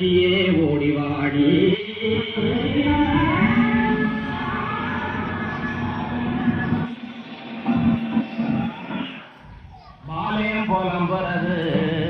தடச்சியே ஓடிவாடி. பாலே போலம்புறது.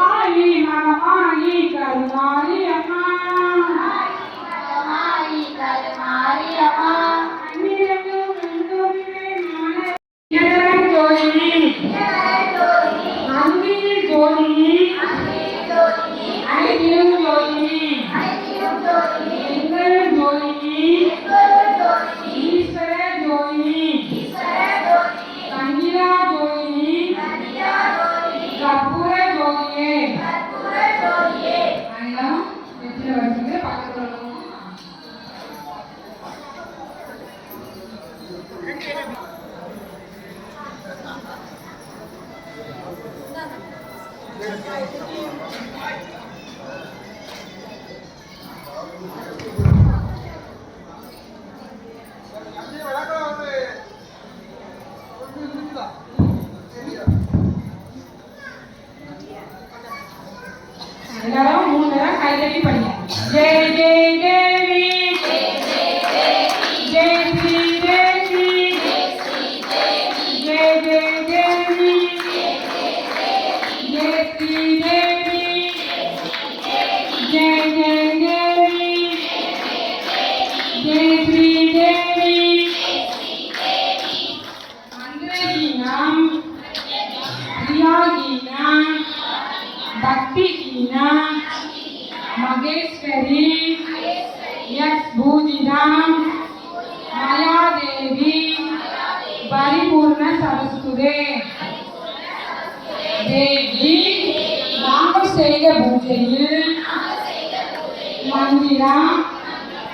కరుణాయి నరమాయి కరుణాయి అమ్మా Thank you.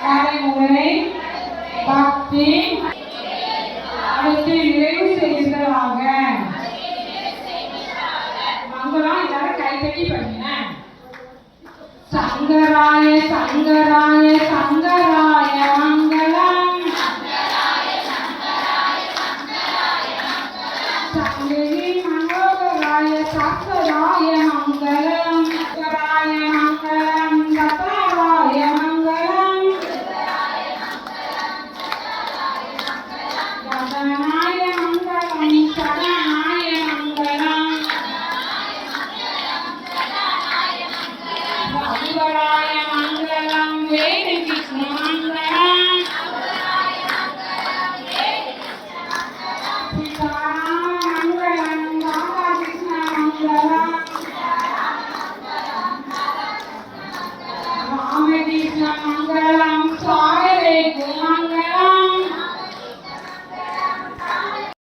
நடைமுறை பக்தி அவற்றை நிறைவு செய்கிறாங்க மங்களம் எல்லாரும் கைத்தட்டி பண்ணுங்க சங்கராய சங்கராய சங்கராய மங்களம். சங்கரி மனோகராய சக்கராய மங்களம்.